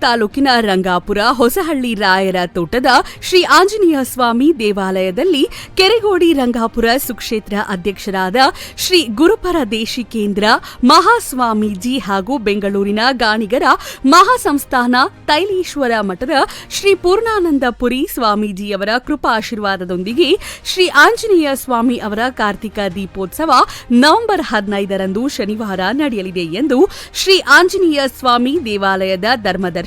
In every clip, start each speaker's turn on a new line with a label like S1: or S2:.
S1: ತಾಲೂಕಿನ ರಂಗಾಪುರ ಹೊಸಹಳ್ಳಿ ರಾಯರ ತೋಟದ ಶ್ರೀ ಆಂಜನೇಯ ಸ್ವಾಮಿ ದೇವಾಲಯದಲ್ಲಿ ಕೆರೆಗೋಡಿ ರಂಗಾಪುರ ಸುಕ್ಷೇತ್ರ ಅಧ್ಯಕ್ಷರಾದ ಶ್ರೀ ಗುರುಪರ ದೇಶಿಕೇಂದ್ರ ಮಹಾಸ್ವಾಮೀಜಿ ಹಾಗೂ ಬೆಂಗಳೂರಿನ ಗಾಣಿಗರ ಮಹಾಸಂಸ್ಥಾನ ತೈಲೀಶ್ವರ ಮಠದ ಶ್ರೀ ಪೂರ್ಣಾನಂದ ಪುರಿ ಸ್ವಾಮೀಜಿಯವರ ಕೃಪಾಶೀರ್ವಾದದೊಂದಿಗೆ ಶ್ರೀ ಆಂಜನೇಯ ಸ್ವಾಮಿ ಅವರ ಕಾರ್ತಿಕ ದೀಪೋತ್ಸವ ನವೆಂಬರ್ ಹದಿನೈದರಂದು ಶನಿವಾರ ನಡೆಯಲಿದೆ ಎಂದು ಶ್ರೀ ಆಂಜನೇಯ ಸ್ವಾಮಿ ದೇವಾಲಯದ ಧರ್ಮದರ್ಶಿ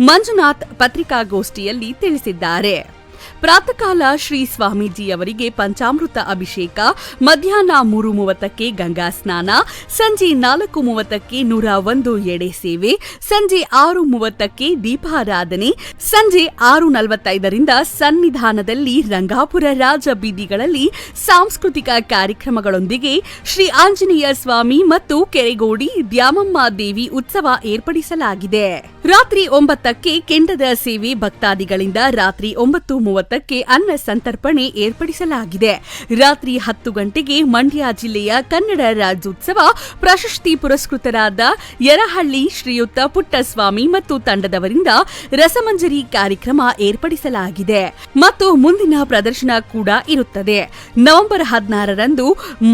S1: ಮಂಜುನಾಥ್ ಪತ್ರಿಕಾಗೋಷ್ಠಿಯಲ್ಲಿ ತಿಳಿಸಿದ್ದಾರೆ. ಪ್ರಾತಃಕಾಲ ಶ್ರೀ ಸ್ವಾಮೀಜಿ ಅವರಿಗೆ ಪಂಚಾಮೃತ ಅಭಿಷೇಕ, ಮಧ್ಯಾಹ್ನ ಮೂರು ಮೂವತ್ತಕ್ಕೆ ಗಂಗಾ ಸ್ನಾನ, ಸಂಜೆ ನಾಲ್ಕು ಮೂವತ್ತಕ್ಕೆ ನೂರ ಒಂದು ಎಡೆ ಸೇವೆ, ಸಂಜೆ ಆರು ಮೂವತ್ತಕ್ಕೆ ದೀಪಾರಾಧನೆ, ಸಂಜೆ ಆರು ನಲವತ್ತೈದರಿಂದ ಸನ್ನಿಧಾನದಲ್ಲಿ ರಂಗಾಪುರ ರಾಜ ಬೀದಿಗಳಲ್ಲಿ ಸಾಂಸ್ಕೃತಿಕ ಕಾರ್ಯಕ್ರಮಗಳೊಂದಿಗೆ ಶ್ರೀ ಆಂಜನೇಯ ಸ್ವಾಮಿ ಮತ್ತು ಕೆರೆಗೋಡಿ ದ್ಯಾಮಮ್ಮ ದೇವಿ ಉತ್ಸವ ಏರ್ಪಡಿಸಲಾಗಿದೆ. ರಾತ್ರಿ ಒಂಬತ್ತಕ್ಕೆ ಕೆಂಡದ ಸೇವೆ ಭಕ್ತಾದಿಗಳಿಂದ ರಾತ್ರಿ ಒಂಬತ್ತು ಮೂವತ್ತಕ್ಕೆ ಅನ್ನ ಸಂತರ್ಪಣೆ ಏರ್ಪಡಿಸಲಾಗಿದೆ. ರಾತ್ರಿ ಹತ್ತು ಗಂಟೆಗೆ ಮಂಡ್ಯ ಜಿಲ್ಲೆಯ ಕನ್ನಡ ರಾಜ್ಯೋತ್ಸವ ಪ್ರಶಸ್ತಿ ಪುರಸ್ಕೃತರಾದ ಯರಹಳ್ಳಿ ಶ್ರೀಯುತ ಪುಟ್ಟಸ್ವಾಮಿ ಮತ್ತು ತಂಡದವರಿಂದ ರಸಮಂಜರಿ ಕಾರ್ಯಕ್ರಮ ಏರ್ಪಡಿಸಲಾಗಿದೆ. ಮತ್ತು ಮುಂದಿನ ಪ್ರದರ್ಶನ ಕೂಡ ಇರುತ್ತದೆ. ನವೆಂಬರ್ ಹದಿನಾರರಂದು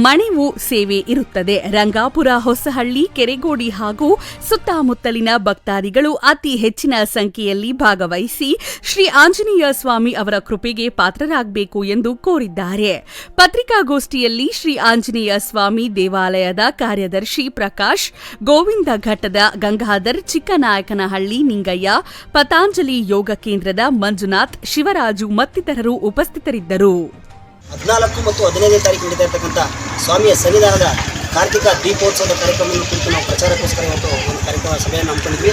S1: ಮಣಿವು ಸೇವೆ ಇರುತ್ತದೆ. ರಂಗಾಪುರ, ಹೊಸಹಳ್ಳಿ, ಕೆರೆಗೋಡಿ ಹಾಗೂ ಸುತ್ತಮುತ್ತಲಿನ ಭಕ್ತಾದಿಗಳು ಅತಿ ಹೆಚ್ಚಿನ ಸಂಖ್ಯೆಯಲ್ಲಿ ಭಾಗವಹಿಸಿ ಶ್ರೀ ಆಂಜನೇಯ ಸ್ವಾಮಿ ಅವರ ಕೃಪೆಗೆ ಪಾತ್ರರಾಗಬೇಕು ಎಂದು ಕೋರಿದ್ದಾರೆ. ಪತ್ರಿಕಾಗೋಷ್ಠಿಯಲ್ಲಿ ಶ್ರೀ ಆಂಜನೇಯ ಸ್ವಾಮಿ ದೇವಾಲಯದ ಕಾರ್ಯದರ್ಶಿ ಪ್ರಕಾಶ್, ಗೋವಿಂದ ಘಟ್ಟದ ಗಂಗಾಧರ್, ಚಿಕ್ಕನಾಯಕನಹಳ್ಳಿ ನಿಂಗಯ್ಯ, ಪತಾಂಜಲಿ ಯೋಗ ಕೇಂದ್ರದ ಮಂಜುನಾಥ್, ಶಿವರಾಜು ಮತ್ತಿತರರು ಉಪಸ್ಥಿತರಿದ್ದರು.
S2: ಹದಿನಾಲ್ಕು ಮತ್ತು ಹದಿನೈದನೇ ತಾರೀಕು ನಡೀತಾ ಸ್ವಾಮಿಯ ಸನ್ನಿಧಾನದ ಕಾರ್ತಿಕ ದೀಪೋತ್ಸವದ ಕಾರ್ಯಕ್ರಮವನ್ನು ಕುರಿತು ನಾವು ಪ್ರಚಾರಕ್ಕೋಸ್ಕರ ಇವತ್ತು ಒಂದು ಕಾರ್ಯಕ್ರಮ ಸಭೆಯನ್ನು ಹಮ್ಮಿಕೊಂಡಿದ್ವಿ.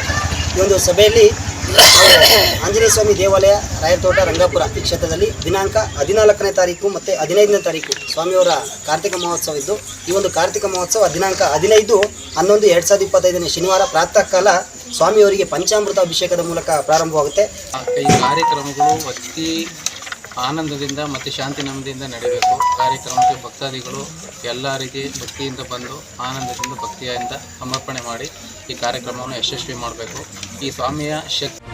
S2: ಈ ಒಂದು ಸಭೆಯಲ್ಲಿ ಆಂಜನೇಯ ಸ್ವಾಮಿ ದೇವಾಲಯ ರಾಯತೋಟ ರಂಗಾಪುರ ಈ ಕ್ಷೇತ್ರದಲ್ಲಿ ದಿನಾಂಕ ಹದಿನಾಲ್ಕನೇ ತಾರೀಕು ಮತ್ತು ಹದಿನೈದನೇ ತಾರೀಕು ಸ್ವಾಮಿಯವರ ಕಾರ್ತಿಕ ಮಹೋತ್ಸವ ಇದ್ದು ಈ ಒಂದು ಕಾರ್ತಿಕ ಮಹೋತ್ಸವ ದಿನಾಂಕ ಹದಿನೈದು, ಹನ್ನೊಂದು, ಎರಡು ಸಾವಿರದ ಇಪ್ಪತ್ತೈದನೇ ಶನಿವಾರ ಪ್ರಾತಃ ಕಾಲ ಸ್ವಾಮಿಯವರಿಗೆ ಪಂಚಾಮೃತ ಅಭಿಷೇಕದ ಮೂಲಕ ಪ್ರಾರಂಭವಾಗುತ್ತೆ.
S3: ಈ ಕಾರ್ಯಕ್ರಮಗಳು ಅತಿ ಆನಂದದಿಂದ ಮತ್ತು ಶಾಂತಿ ನೆಮ್ಮದಿಯಿಂದ ನಡೀಬೇಕು ಕಾರ್ಯಕ್ರಮಕ್ಕೆ ಭಕ್ತಾದಿಗಳು ಎಲ್ಲ ರೀತಿ ಭಕ್ತಿಯಿಂದ ಬಂದು, ಆನಂದದಿಂದ ಭಕ್ತಿಯಿಂದ ಸಮರ್ಪಣೆ ಮಾಡಿ ಈ ಕಾರ್ಯಕ್ರಮವನ್ನು ಯಶಸ್ವಿ ಮಾಡಬೇಕು. ಈ ಸ್ವಾಮಿಯ ಶಕ್ತಿ